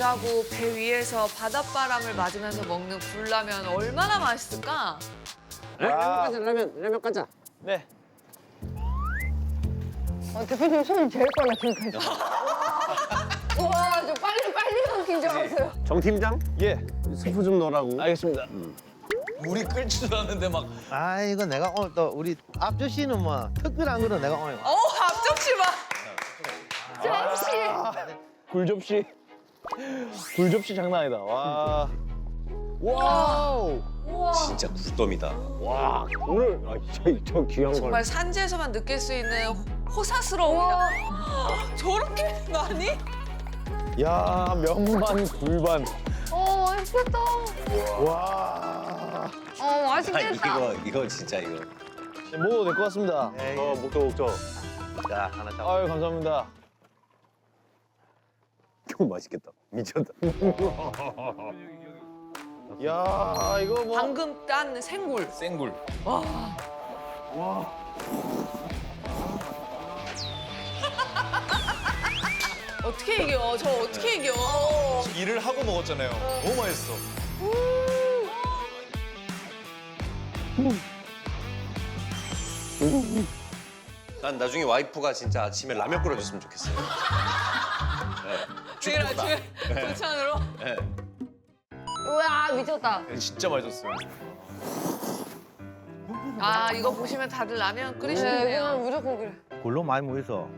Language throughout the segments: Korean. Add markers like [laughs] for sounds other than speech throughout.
일하고 배 위에서 바닷바람을 맞으면서 먹는 굴라면 얼마나 맛있을까? 라면 가자 라면 라면 가자. 네. 어, 대표님 손이 제일 빨라 지금까지. [laughs] 와, 저 빨리 빨리 넘긴 줄 알았어요. 정 팀장 예. 스프 좀 넣으라고. 알겠습니다. 물이 끓지도 않는데 막 아 이거 내가 오늘 또 우리 앞저씨는 뭐 특별한 거는 내가 오늘 어 앞접시 봐. 역시. 굴접시. 굴접시 장난 아니다. 와. 와우. 진짜 굴덤이다. 와 오늘 아, 저, 저 귀한 걸. 정말 산지에서만 느낄 수 있는 호사스러움이다. 저렇게 많이? 야 면반 굴반. 어, 맛있겠다. 와. 어, 아, 맛있겠다. 이거 이거 진짜 이거. 네, 먹어도 될 것 같습니다. 어 목조 목조. 자 하나 잡아 아유 감사합니다. 맛있겠다. 미쳤다. [laughs] 야 이거 뭐. 방금 딴 생굴. 생굴. 어떻게 이겨? 저 어떻게 이겨? 일을 하고 먹었잖아요. 너무 맛있어. 난 나중에 와이프가 진짜 아침에 라면 끓여줬으면 좋겠어요. [laughs] 내일 아침에 동찬으로. 네. 우와, 미쳤다. 진짜 맛있었어요. 아 이거 보시면 다들 라면 네, 끓이시네요. 이거는 무조건 그래. 굴로 많이 모여서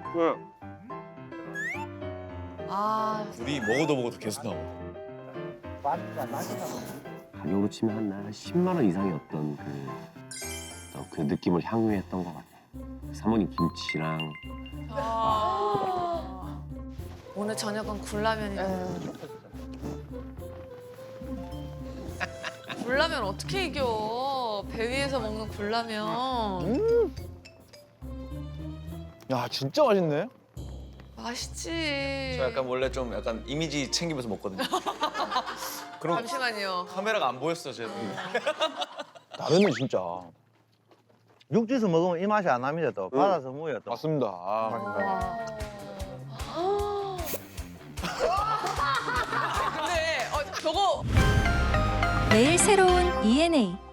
아 우리 먹어도 먹어도 계속 나와. 가격으로 치면 한 10만 원 이상의 어떤 그, 어떤 그 느낌을 향유했던 것 같아요. 사모님 김치랑 아. 오늘 저녁은 굴라면이다. 굴라면 어떻게 이겨? 배 위에서 먹는 굴라면 야 진짜 맛있네. 맛있지. 저 약간 원래 좀 약간 이미지 챙기면서 먹거든요. [laughs] 그럼 잠시만요. 카메라가 안 보였어 쟤는. [laughs] 다르네 진짜. 육지에서 먹으면 이 맛이 안 납니다 또 바다에서 먹어야 또 맞습니다. 아, 매일 새로운 ENA